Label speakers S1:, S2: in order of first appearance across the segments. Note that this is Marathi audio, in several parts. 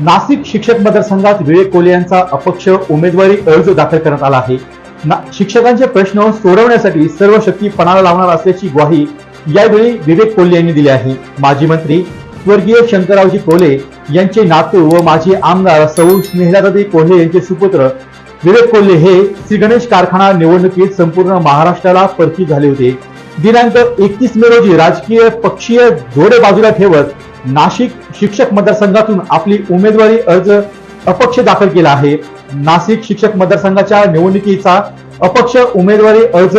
S1: नाशिक शिक्षक मतदारसंघात विवेक कोले यांचा अपक्ष उमेदवारी अर्ज दाखल करण्यात आला आहे. शिक्षकांचे प्रश्न सोडवण्यासाठी सर्व शक्ती पणाला लावणार असल्याची ग्वाही यावेळी विवेक कोल्हे यांनी दिली आहे. माजी मंत्री स्वर्गीय शंकररावजी कोल्हे यांचे नातू व माजी आमदार सौ स्नेहलादेवी कोल्हे यांचे सुपुत्र विवेक कोल्हे हे श्री गणेश कारखाना निवडणुकीत संपूर्ण महाराष्ट्राला परकी झाले होते. दिनांक एकतीस मे रोजी राजकीय पक्षीय जोडे बाजूला ठेवत नाशिक शिक्षक मतदारसंघातून आपली उमेदवारी अर्ज अपक्ष दाखल केला आहे. नाशिक शिक्षक मतदारसंघाच्या निवडणुकीचा अपक्ष उमेदवारी अर्ज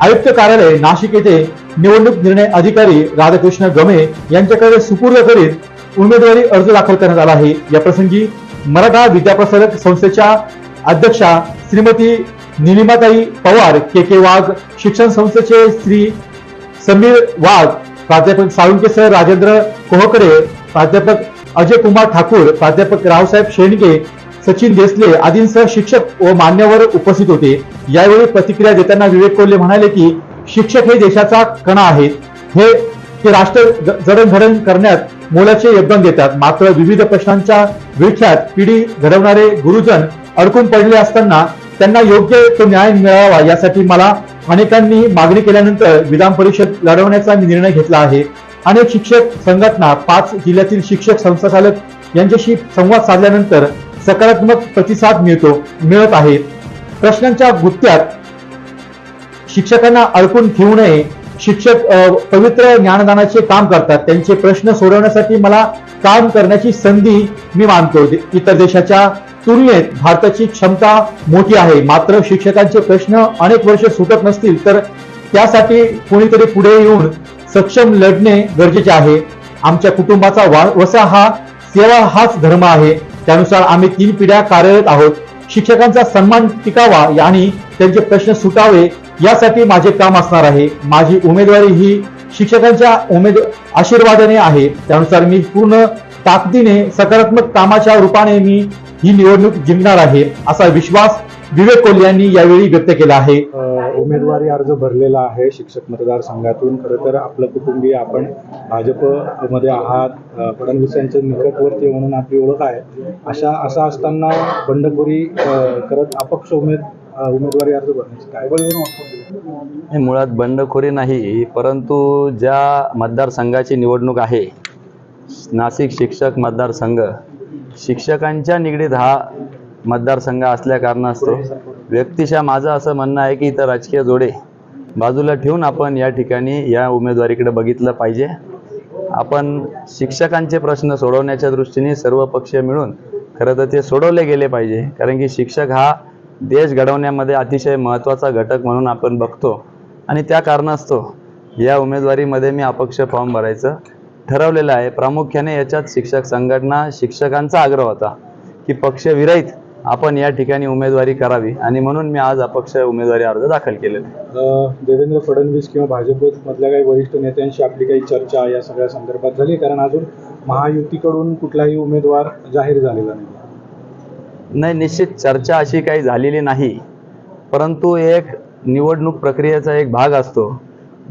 S1: आयुक्त कार्यालय नाशिक येथे निवडणूक निर्णय अधिकारी राधाकृष्ण गमे यांच्याकडे सुपूर्द करीत उमेदवारी अर्ज दाखल करण्यात आला आहे. या प्रसंगी मराठा विद्याप्रसारक संस्थेच्या अध्यक्षा श्रीमती निलिमाताई पवार के के वाघ शिक्षण संस्थेचे श्री समीर वाघ प्राध्यापक साळुंके सर राजेंद्र कोहकडे प्राध्यापक अजय कुमार ठाकूर प्राध्यापक रावसाहेब शेंडगे सचिन देसले आदींसह शिक्षक व मान्यवर उपस्थित होते. यावेळी प्रतिक्रिया देताना विवेक कोल्हे म्हणाले की शिक्षक हे देशाचा कणा आहेत. हे ते राष्ट्र जडणघडण करण्यात मोलाचे योगदान देतात. मात्र विविध प्रश्नांच्या विळख्यात पिढी घडवणारे गुरुजन अडकून पडले असताना त्यांना योग्य तो न्याय मिळावा यासाठी मला अनेकांनी मागणी केल्यानंतर विधान परिषद लढवण्याचा मी निर्णय घेतला आहे. अनेक शिक्षक संघटना पाच जिल्ह्यातील शिक्षक संस्था चालक यांच्याशी संवाद साधल्यानंतर सकारात्मक प्रतिसाद मिळतो मिळत आहे. प्रश्नांच्या गुत्त्यात शिक्षकांना अडकून ठेवू नये. शिक्षक पवित्र ज्ञानदानाचे काम करतात. त्यांचे प्रश्न सोडवण्यासाठी मला काम करण्याची संधी मी मानतो. इतर देशाच्या तुलनेत भारताची क्षमता मोठी आहे. मात्र शिक्षकांचे प्रश्न अनेक वर्ष सुटत नसतील तर त्यासाठी कोणीतरी पुढे येऊन सक्षम लढणे गरजेचे आहे. आमच्या कुटुंबाचा वा- वसा हा सेवा हाच धर्म आहे. त्यानुसार आम्ही तीन पिढ्या कार्यरत आहोत. शिक्षकांचा सन्मान टिकावा आणि त्यांचे प्रश्न सुटावे यासाठी माझे काम असणार आहे. माझी उमेदवारी ही शिक्षकांच्या उमेद आशीर्वादाने आहे. त्यानुसार मी पूर्ण ताकदीने सकारात्मक कामाच्या रूपाने मी ही निवडणूक जिंकणार आहे असा विश्वास विवेक कोल्हे यांनी यावेळी व्यक्त केला आहे.
S2: उमेदवारी अर्ज भरलेला आहे शिक्षक मतदारसंघातून खरं तर आपलं कुटुंबीय आपण भाजपमध्ये आहात. फडणवीस यांचं निकटवर्ती म्हणून आपली ओळख आहे. अशा असं असताना बंडखोरी करत अपक्ष उमेद उमेदवारी अर्ज भरण्याची काय
S3: हे मुळात बंडखोरी नाही परंतु ज्या मतदारसंघाची निवडणूक आहे नाशिक शिक्षक मतदारसंघ शिक्षकांच्या निगडीत हा मतदारसंघ असल्या कारणास्तव व्यक्तिशः माझं असं म्हणणं आहे की इथं राजकीय जोडे बाजूला ठेवून आपण या ठिकाणी या उमेदवारीकडे बघितलं पाहिजे. आपण शिक्षकांचे प्रश्न सोडवण्याच्या दृष्टीने सर्व पक्ष मिळून खरं तर ते सोडवले गेले पाहिजे. कारण की शिक्षक हा देश घडवण्यामध्ये अतिशय महत्त्वाचा घटक म्हणून आपण बघतो. आणि त्या कारणास्तव या उमेदवारीमध्ये मी अपक्ष फॉर्म भरायचं ठरवलेलं आहे. प्रामुख्याने याच्यात शिक्षक संघटना शिक्षकांचा आग्रह होता की पक्षविरहित आपण या ठिकाणी उमेदवारी करावी आणि म्हणून मी आज अपक्ष उमेदवारी अर्ज दाखल केलेला
S2: देवेंद्र फडणवीस किंवा भाजपमधल्या काही वरिष्ठ नेत्यांशी आपली काही चर्चा या सगळ्या संदर्भात झाली. कारण अजून महायुतीकडून कुठलाही उमेदवार जाहीर झालेला नाही.
S3: नाही निश्चित चर्चा अशी काही झालेली नाही. परंतु एक निवडणूक प्रक्रियेचा एक भाग असतो.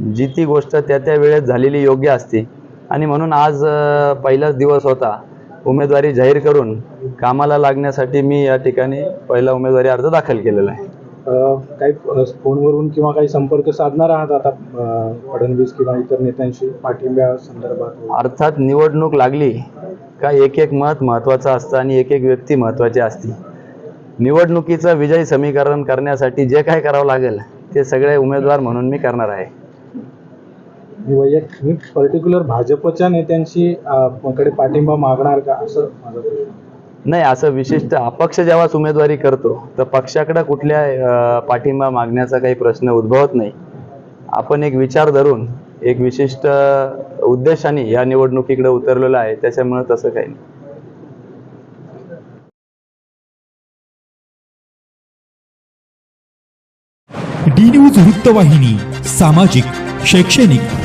S3: जी ती गोष्ट त्या त्या वेळेत झालेली योग्य असते. आणि म्हणून आज पहिलाच दिवस होता. उमेदवारी जाहीर करून कामाला लागण्यासाठी मी या ठिकाणी पहिला उमेदवारी अर्ज दाखल केलेला आहे.
S2: काही फोनवरून किंवा काही संपर्क साधणार आहात आता फडणवीस किंवा इतर नेत्यांशी पाठिंब्या संदर्भात?
S3: अर्थात निवडणूक लागली का एक एक मत महत्त्वाचं असतं आणि एक एक व्यक्ती महत्त्वाची असते. निवडणुकीचं विजय समीकरण करण्यासाठी जे काय करावं लागेल ते सगळे उमेदवार म्हणून मी करणार आहे.
S2: मी वैयक्तिक मी पर्टिक्युलर भाजपच्या नेत्यांशी कडे पाठिंबा मागणार का? असं माझा प्रश्न
S3: नाही असं विशिष्ट अपक्ष जेव्हा उमेदवारी करतो तर पक्षाकडे कुठल्या पाठिंबा मागण्याचा काही प्रश्न उद्भवत नाही. आपण एक विचार धरून एक विशिष्ट उद्देशाने या निवडणुकीकडे उतरलेलं आहे त्याच्यामुळे तसं काही नाही.
S4: डी न्यूज वृत्तवाहिनी सामाजिक शैक्षणिक.